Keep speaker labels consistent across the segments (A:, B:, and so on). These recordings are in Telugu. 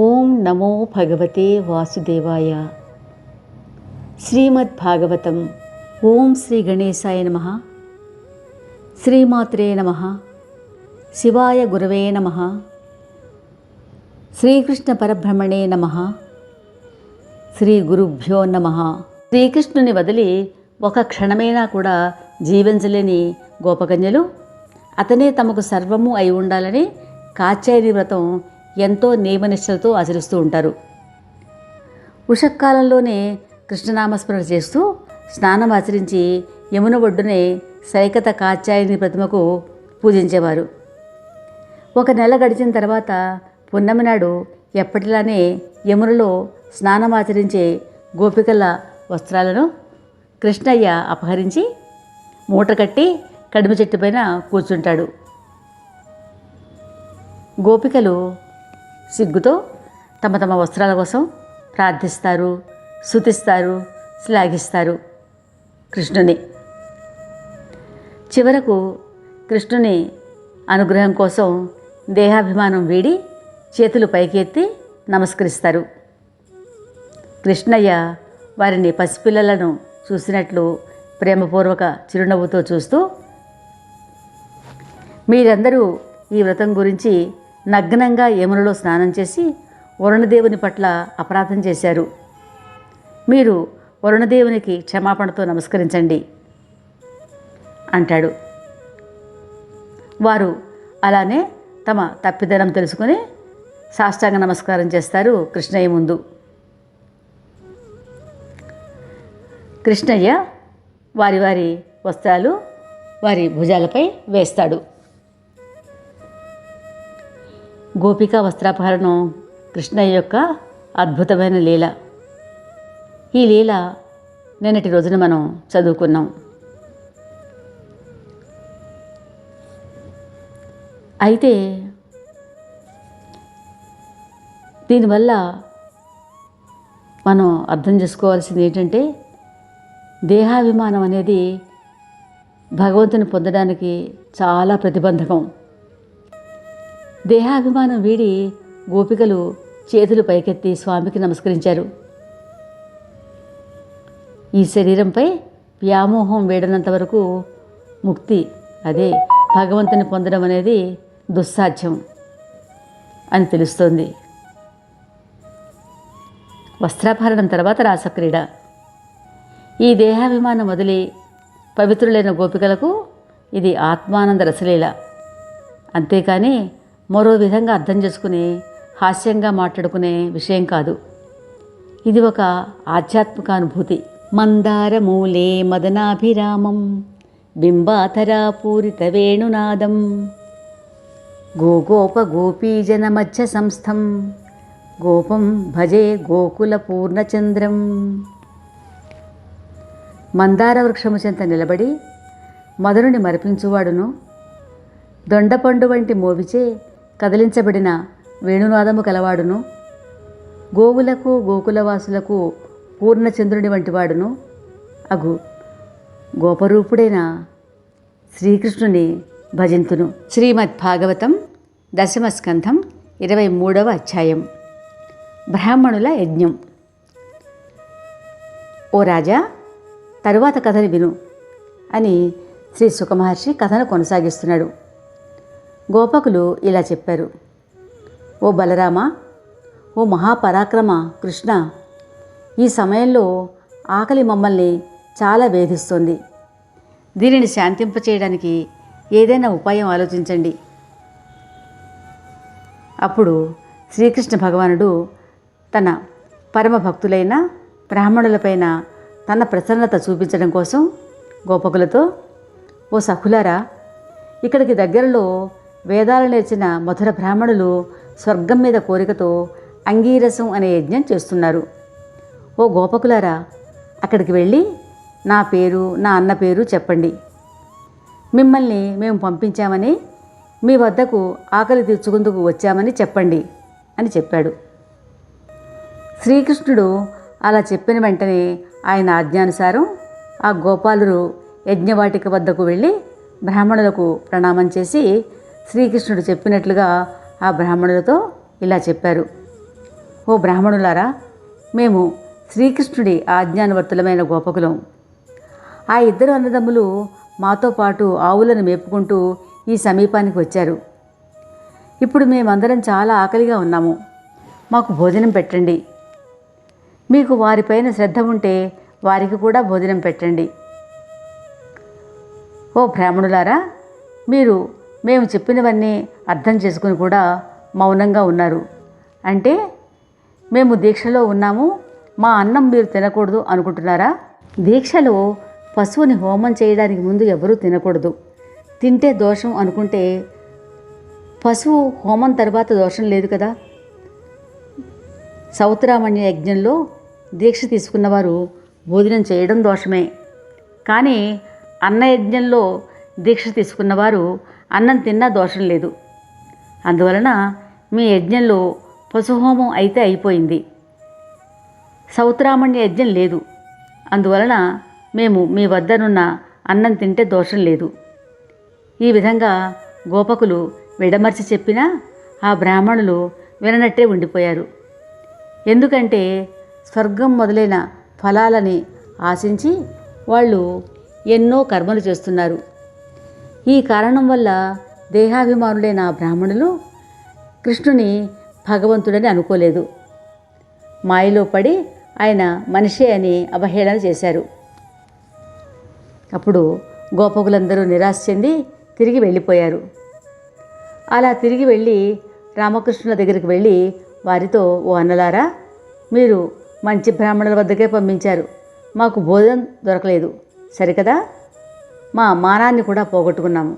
A: ఓం నమో భగవతే వాసుదేవాయ. శ్రీమద్ భాగవతం. ఓం శ్రీ గణేశాయ నమ. శ్రీమాత్రే నమ. శివాయ గురవే నమ. శ్రీకృష్ణ పరబ్రహ్మణే నమ. శ్రీ గురుభ్యో నమ. శ్రీకృష్ణుని వదిలి ఒక క్షణమైనా కూడా జీవించలేని గోపకన్యలు అతనే తమకు సర్వము అయి ఉండాలని కాచేరి వ్రతం ఎంతో నియమనిష్టలతో ఆచరిస్తూ ఉంటారు. ఉషక్కాలంలోనే కృష్ణనామస్మరణ చేస్తూ స్నానం ఆచరించి యమున ఒడ్డునే సైకత కాచాయని ప్రతిమకు పూజించేవారు. ఒక నెల గడిచిన తర్వాత పున్నమి నాడు ఎప్పటిలానే యమునలో స్నానం ఆచరించే గోపికల వస్త్రాలను కృష్ణయ్య అపహరించి మూట కట్టి కడుమ చెట్టు పైన కూర్చుంటాడు. గోపికలు సిగ్గుతో తమ తమ వస్త్రాల కోసం ప్రార్థిస్తారు శుతిస్తారు శ్లాఘిస్తారు కృష్ణుని. చివరకు కృష్ణుని అనుగ్రహం కోసం దేహాభిమానం వీడి చేతులు పైకెత్తి నమస్కరిస్తారు. కృష్ణయ్య వారిని పసిపిల్లలను చూసినట్లు ప్రేమపూర్వక చిరునవ్వుతో చూస్తూ మీరందరూ ఈ వ్రతం గురించి నగ్నంగా యమునలో స్నానం చేసి వరుణదేవుని పట్ల అపరాధం చేశారు. మీరు వరుణదేవునికి క్షమాపణతో నమస్కరించండి అంటాడు. వారు అలానే తమ తప్పిదనం తెలుసుకుని సాష్టాంగ నమస్కారం చేస్తారు కృష్ణయ్య ముందు. కృష్ణయ్య వారి వారి వస్త్రాలు వారి భుజాలపై వేస్తాడు. గోపికా వస్త్రాపహరణం కృష్ణయ్య యొక్క అద్భుతమైన లీల. ఈ లీల నిన్నటి రోజున మనం చదువుకున్నాం. అయితే దీనివల్ల మనం అర్థం చేసుకోవాల్సింది ఏంటంటే దేహాభిమానం అనేది భగవంతుని పొందడానికి చాలా ప్రతిబంధకం. దేహాభిమానం వీడి గోపికలు చేతులు పైకెత్తి స్వామికి నమస్కరించారు. ఈ శరీరంపై వ్యామోహం వేడనంత వరకు ముక్తి అదే భగవంతుని పొందడం అనేది దుస్సాధ్యం అని తెలుస్తోంది. వస్త్రాపహరణం తర్వాత రాసక్రీడ. ఈ దేహాభిమానం వదిలి పవిత్రులైన గోపికలకు ఇది ఆత్మానంద రసలీల. అంతేకాని మరో విధంగా అర్థం చేసుకుని హాస్యంగా మాట్లాడుకునే విషయం కాదు. ఇది ఒక ఆధ్యాత్మిక అనుభూతి మందారమూలే మదనాభిరామం బింబాధరా పూరిత వేణునాదం గోగోప గోపీజన మధ్య సంస్థం గోపం భజే గోకుల పూర్ణచంద్రం. మందార వృక్షము చెంత నిలబడి మదనుని మరిపించువాడును. దొండపండు వంటి మోవిచే కదిలించబడిన వేణునాదము కలవాడును. గోవులకు గోకులవాసులకు పూర్ణచంద్రుని వంటి వాడును అగు గోపరూపుడైన శ్రీకృష్ణుని భజింతును. శ్రీమద్ భాగవతం దశమస్కంధం ఇరవై మూడవ అధ్యాయం. బ్రాహ్మణుల యజ్ఞం. ఓ రాజా తరువాత కథని విను అని శ్రీ సుఖమహర్షి కథను కొనసాగిస్తున్నాడు. గోపకులు ఇలా చెప్పారు. ఓ బలరామ ఓ మహాపరాక్రమ కృష్ణ ఈ సమయంలో ఆకలి మమ్మల్ని చాలా వేధిస్తోంది. దీనిని శాంతింపచేయడానికి ఏదైనా ఉపాయం ఆలోచించండి అప్పుడు శ్రీకృష్ణ భగవానుడు తన పరమ భక్తులైన బ్రాహ్మణులపైన తన ప్రసన్నత చూపించడం కోసం గోపకులతో ఓ సఖులారా ఇక్కడికి దగ్గరలో వేదాలు నేర్చిన మధుర బ్రాహ్మణులు స్వర్గం మీద కోరికతో అంగీరసం అనే యజ్ఞం చేస్తున్నారు. ఓ గోపకులారా అక్కడికి వెళ్ళి నా పేరు నా అన్న పేరు చెప్పండి. మిమ్మల్ని మేము పంపించామని మీ వద్దకు ఆకలి తీర్చుకుందుకు వచ్చామని చెప్పండి అని చెప్పాడు. శ్రీకృష్ణుడు అలా చెప్పిన వెంటనే ఆయన ఆజ్ఞానుసారం ఆ గోపాలురు యజ్ఞవాటిక వద్దకు వెళ్ళి బ్రాహ్మణులకు ప్రణామం చేసి శ్రీకృష్ణుడు చెప్పినట్లుగా ఆ బ్రాహ్మణులతో ఇలా చెప్పారు. ఓ బ్రాహ్మణులారా మేము శ్రీకృష్ణుడి ఆజ్ఞానవర్తులమైన గోపకులం. ఆ ఇద్దరు అన్నదమ్ములు మాతో పాటు ఆవులను మేపుకుంటూ ఈ సమీపానికి వచ్చారు. ఇప్పుడు మేమందరం చాలా ఆకలిగా ఉన్నాము. మాకు భోజనం పెట్టండి. మీకు వారిపైన శ్రద్ధ ఉంటే వారికి కూడా భోజనం పెట్టండి. ఓ బ్రాహ్మణులారా మీరు మేము చెప్పినవన్నీ అర్థం చేసుకుని కూడా మౌనంగా ఉన్నారు. అంటే మేము దీక్షలో ఉన్నాము మా అన్నం మీరు తినకూడదు అనుకుంటున్నారా? దీక్షలో పశువుని హోమం చేయడానికి ముందు ఎవరూ తినకూడదు. తింటే దోషం అనుకుంటే పశువు హోమం తర్వాత దోషం లేదు కదా? సౌత్రామణ్య యజ్ఞంలో దీక్ష తీసుకున్నవారు భోజనం చేయడం దోషమే. కానీ అన్న యజ్ఞంలో దీక్ష తీసుకున్నవారు అన్నం తిన్నా దోషం లేదు. అందువలన మీ యజ్ఞంలో పశుహోమం అయితే అయిపోయింది. సౌత్రామణ్య యజ్ఞం లేదు. అందువలన మేము మీ వద్దనున్న అన్నం తింటే దోషం లేదు. ఈ విధంగా గోపకులు విడమర్చి చెప్పినా ఆ బ్రాహ్మణులు విననట్టే ఉండిపోయారు. ఎందుకంటే స్వర్గం మొదలైన ఫలాలని ఆశించి వాళ్ళు ఎన్నో కర్మలు చేస్తున్నారు. ఈ కారణం వల్ల దేహాభిమానులైన బ్రాహ్మణులు. కృష్ణుని భగవంతుడని అనుకోలేదు. మాయలో పడి ఆయన మనిషే అని అవహేళన చేశారు. అప్పుడు గోపకులందరూ నిరాశ చెంది తిరిగి వెళ్ళిపోయారు. అలా తిరిగి వెళ్ళి రామకృష్ణుల దగ్గరికి వెళ్ళి వారితో ఓ అన్నలారా మీరు మంచి బ్రాహ్మణుల వద్దకే పంపించారు. మాకు భోజనం దొరకలేదు. సరికదా? మా మానాన్ని కూడా పోగొట్టుకున్నాము.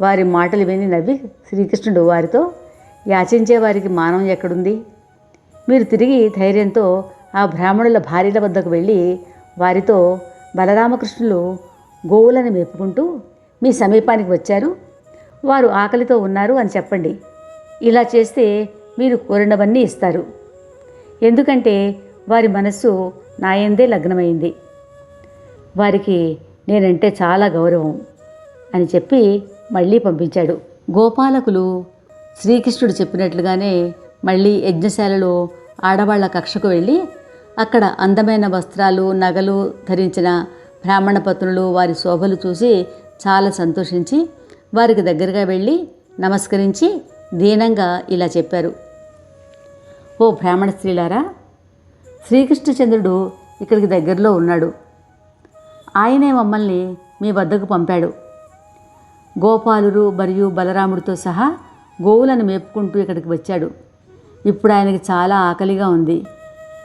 A: వారి మాటలు విని నవ్వి శ్రీకృష్ణుడు వారితో యాచించే వారికి మానం ఎక్కడుంది? మీరు తిరిగి ధైర్యంతో ఆ బ్రాహ్మణుల భార్యల వద్దకు వెళ్ళి వారితో బలరామకృష్ణులు గోవులను మేపుకుంటూ మీ సమీపానికి వచ్చారు. వారు ఆకలితో ఉన్నారు అని చెప్పండి. ఇలా చేస్తే మీరు కోరినవన్నీ ఇస్తారు. ఎందుకంటే వారి మనస్సు నాయందే లగ్నమైంది. వారికి నేనంటే చాలా గౌరవం అని చెప్పి మళ్ళీ పంపించాడు. గోపాలకులు శ్రీకృష్ణుడు చెప్పినట్లుగానే మళ్ళీ యజ్ఞశాలలో ఆడవాళ్ళ కక్షకు వెళ్ళి అక్కడ అందమైన వస్త్రాలు నగలు ధరించిన బ్రాహ్మణ పత్నులు వారి శోభలు చూసి చాలా సంతోషించి వారికి దగ్గరగా వెళ్ళి నమస్కరించి దీనంగా ఇలా చెప్పారు. ఓ బ్రాహ్మణ స్త్రీలారా శ్రీకృష్ణచంద్రుడు ఇక్కడికి దగ్గరలో ఉన్నాడు. ఆయనే మమ్మల్ని మీ వద్దకు పంపాడు. గోపాలురు మరియు బలరాముడితో సహా గోవులను మేపుకుంటూ ఇక్కడికి వచ్చాడు. ఇప్పుడు ఆయనకి చాలా ఆకలిగా ఉంది.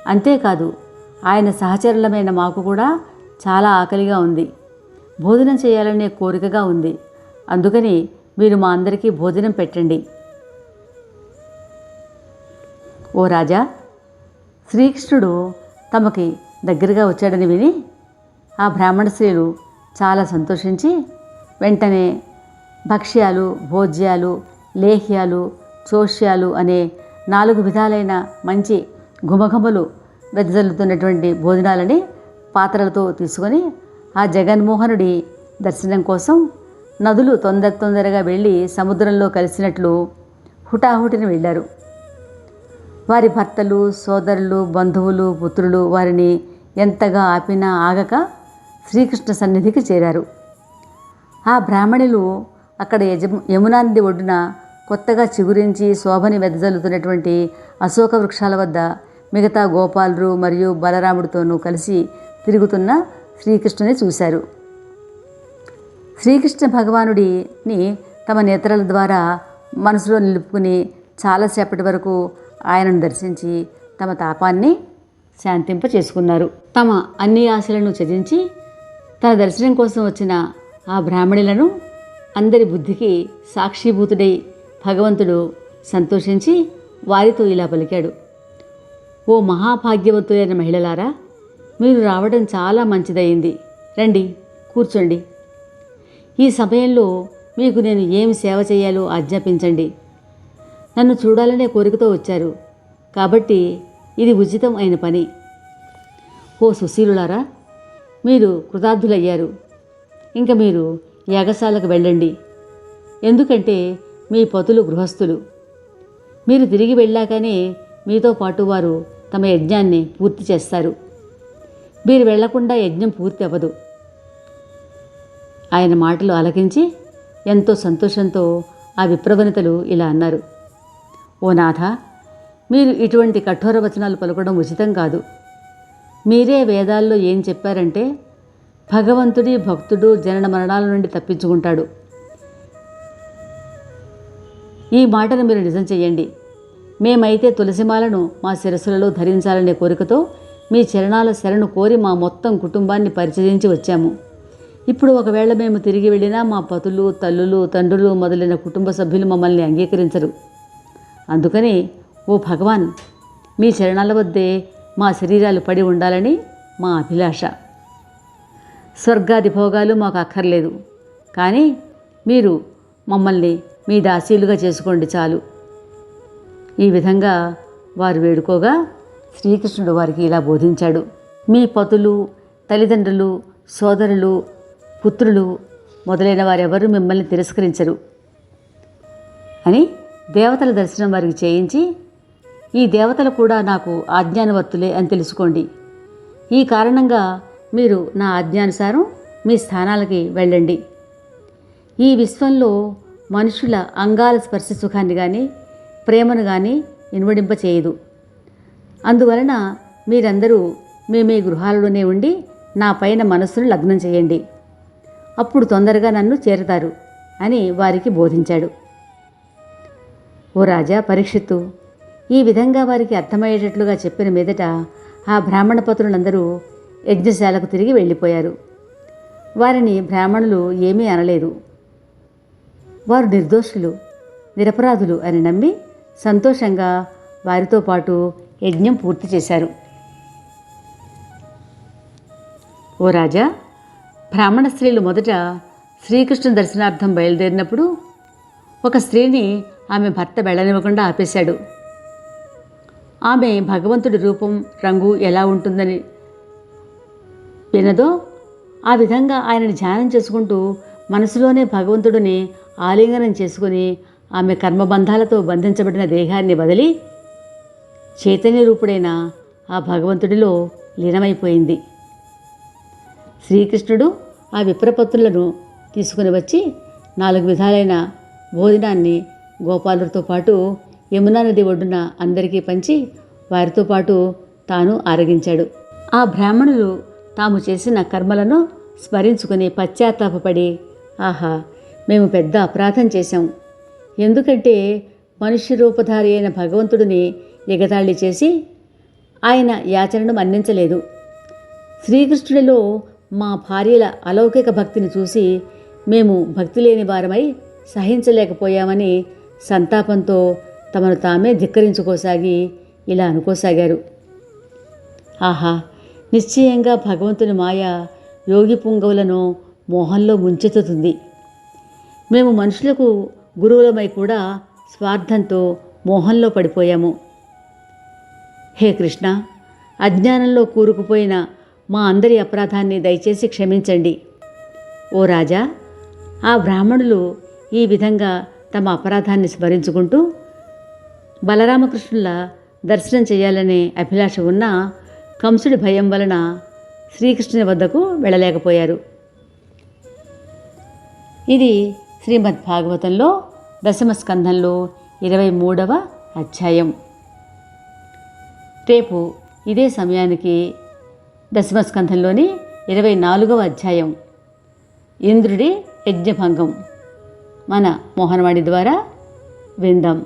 A: అంతేకాదు ఆయన సహచరులమైన మాకు కూడా చాలా ఆకలిగా ఉంది. భోజనం చేయాలనే కోరికగా ఉంది. అందుకని మీరు మా అందరికీ భోజనం పెట్టండి. ఓ రాజా శ్రీకృష్ణుడు తమకి దగ్గరగా వచ్చాడని విని ఆ బ్రాహ్మణ స్త్రీలు చాలా సంతోషించి వెంటనే భక్ష్యాలు భోజ్యాలు లేహ్యాలు చోష్యాలు అనే నాలుగు విధాలైన మంచి గుమఘములు వెదజల్లుతున్నటువంటి భోజనాలని పాత్రలతో తీసుకొని ఆ జగన్మోహనుడి దర్శనం కోసం నదులు తొందర తొందరగా వెళ్ళి సముద్రంలో కలిసినట్లు హుటాహుటిని వెళ్ళారు. వారి భర్తలు సోదరులు బంధువులు పుత్రులు వారిని ఎంతగా ఆపినా ఆగక శ్రీకృష్ణ సన్నిధికి చేరారు. ఆ బ్రాహ్మణులు అక్కడ యజము యమునా నది ఒడ్డున కొత్తగా చిగురించి శోభని వెదజల్లుతున్నటువంటి అశోక వృక్షాల వద్ద మిగతా గోపాలరు మరియు బలరాముడితోనూ కలిసి తిరుగుతున్న శ్రీకృష్ణుని చూశారు. శ్రీకృష్ణ భగవానుడిని తమ నేత్రాల ద్వారా మనసులో నిలుపుకుని చాలాసేపటి వరకు ఆయనను దర్శించి తమ తాపాన్ని శాంతింప చేసుకున్నారు తమ అన్ని ఆశలను త్యజించి తన దర్శనం కోసం వచ్చిన ఆ బ్రాహ్మణులను అందరి బుద్ధికి సాక్షిభూతుడై భగవంతుడు సంతోషించి వారితో ఇలా పలికాడు. ఓ మహాభాగ్యవంతులైన మహిళలారా మీరు రావడం చాలా మంచిదయింది. రండి కూర్చోండి. ఈ సమయంలో మీకు నేను ఏమి సేవ చేయాలో ఆజ్ఞాపించండి. నన్ను చూడాలనే కోరికతో వచ్చారు. కాబట్టి ఇది ఉచితం అయిన పని. ఓ సుశీలులారా మీరు కృతార్థులయ్యారు. ఇంకా మీరు యాగశాలకు వెళ్ళండి. ఎందుకంటే మీ పతులు గృహస్థులు. మీరు తిరిగి వెళ్ళాకనే మీతో పాటు వారు తమ యజ్ఞాన్ని పూర్తి చేస్తారు. మీరు వెళ్ళకుండా యజ్ఞం పూర్తి అవ్వదు. ఆయన మాటలు ఆలకించి ఎంతో సంతోషంతో ఆ విప్రవనితలు ఇలా అన్నారు. ఓ నాథ మీరు ఇటువంటి కఠోర వచనాలు పలకడం ఉచితం కాదు. మీరే వేదాల్లో ఏం చెప్పారంటే భగవంతుడి భక్తుడు జనన మరణాల నుండి తప్పించుకుంటాడు. ఈ మాటను మీరు నిజం చెయ్యండి. మేమైతే తులసిమాలను మా శిరస్సులలో ధరించాలనే కోరికతో మీ చరణాల శరణు కోరి మా మొత్తం కుటుంబాన్ని పరిచయించి వచ్చాము. ఇప్పుడు ఒకవేళ మేము తిరిగి వెళ్ళినా మా పతులు తల్లులు తండ్రులు మొదలైన కుటుంబ సభ్యులు మమ్మల్ని అంగీకరించరు. అందుకని ఓ భగవాన్ మీ చరణాల వద్దే మా శరీరాలు పడి ఉండాలని మా అభిలాష. స్వర్గాది భోగాలు మాకు అక్కర్లేదు. కానీ మీరు మమ్మల్ని మీ దాసీలుగా చేసుకోండి చాలు. ఈ విధంగా వారు వేడుకోగా శ్రీకృష్ణుడు వారికి ఇలా బోధించాడు. మీ పతులు తల్లిదండ్రులు సోదరులు పుత్రులు మొదలైన వారెవరూ మిమ్మల్ని తిరస్కరించరు అని దేవతల దర్శనం వారికి చేయించి ఈ దేవతలు కూడా నాకు ఆజ్ఞానవర్తులే అని తెలుసుకోండి. ఈ కారణంగా మీరు నా ఆజ్ఞానుసారం మీ స్థానాలకి వెళ్ళండి. ఈ విశ్వంలో మనుషుల అంగాల స్పర్శ సుఖాన్ని కానీ ప్రేమను కానీ ఇన్వడింప చేయదు అందువలన మీరందరూ మీ మీ గృహాలలోనే ఉండి నా పైన మనస్సును లగ్నం చేయండి. అప్పుడు తొందరగా నన్ను చేరతారు అని వారికి బోధించాడు. ఓ రాజా పరీక్షిత్తు ఈ విధంగా వారికి అర్థమయ్యేటట్లుగా చెప్పిన మీదట ఆ బ్రాహ్మణ పత్రులందరూ యజ్ఞశాలకు తిరిగి వెళ్ళిపోయారు. వారిని బ్రాహ్మణులు ఏమీ అనలేదు. వారు నిర్దోషులు నిరపరాధులు అని నమ్మి సంతోషంగా వారితో పాటు యజ్ఞం పూర్తి చేశారు. ఓ రాజా బ్రాహ్మణ స్త్రీలు మొదట శ్రీకృష్ణ దర్శనార్థం బయలుదేరినప్పుడు ఒక స్త్రీని ఆమె భర్త వెళ్ళనివ్వకుండా ఆపేశాడు. ఆమె భగవంతుడి రూపం రంగు ఎలా ఉంటుందని. వినదో ఆ విధంగా ఆయనని ధ్యానం చేసుకుంటూ మనసులోనే భగవంతుడిని ఆలింగనం చేసుకుని ఆమె కర్మబంధాలతో బంధించబడిన దేహాన్ని వదిలి చైతన్య రూపుడైన ఆ భగవంతుడిలో లీనమైపోయింది. శ్రీకృష్ణుడు ఆ విప్రపత్తులను తీసుకుని వచ్చి నాలుగు విధాలైన భోజనాన్ని గోపాలుడితో పాటు యమునా నది ఒడ్డున అందరికీ పంచి వారితో పాటు తాను ఆరగించాడు. ఆ బ్రాహ్మణులు తాము చేసిన కర్మలను స్మరించుకుని పశ్చాత్తాపడి ఆహా మేము పెద్ద అపరాధం చేశాం. ఎందుకంటే మనుష్య రూపధారి అయిన భగవంతుడిని ఎగతాళి చేసి ఆయన యాచనను మన్నించలేదు. శ్రీకృష్ణుడిలో మా భార్యల అలౌకిక భక్తిని చూసి మేము భక్తి లేని వారమై సహించలేకపోయామని సంతాపంతో తమను తామే ధిక్కరించుకోసాగి ఇలా అనుకోసాగారు. ఆహా నిశ్చయంగా భగవంతుని మాయ యోగి పుంగవులను మోహంలో ముంచెత్తుతుంది. మేము మనుషులకు గురువులమై కూడా స్వార్థంతో మోహంలో పడిపోయాము. హే కృష్ణ అజ్ఞానంలో కూరుకుపోయిన మా అందరి అపరాధాన్ని దయచేసి క్షమించండి. ఓ రాజా ఆ బ్రాహ్మణులు ఈ విధంగా తమ అపరాధాన్ని స్మరించుకుంటూ బలరామకృష్ణుల దర్శనం చేయాలనే అభిలాష ఉన్న కంసుడి భయం వలన శ్రీకృష్ణుని వద్దకు వెళ్ళలేకపోయారు. ఇది శ్రీమద్ భాగవతంలో దశమ స్కంధంలో ఇరవై మూడవ అధ్యాయం. రేపు ఇదే సమయానికి దశమ స్కంధంలోని ఇరవై నాలుగవ అధ్యాయం. ఇంద్రుడి యజ్ఞభంగం. మన మోహనవాణి ద్వారా విందాం.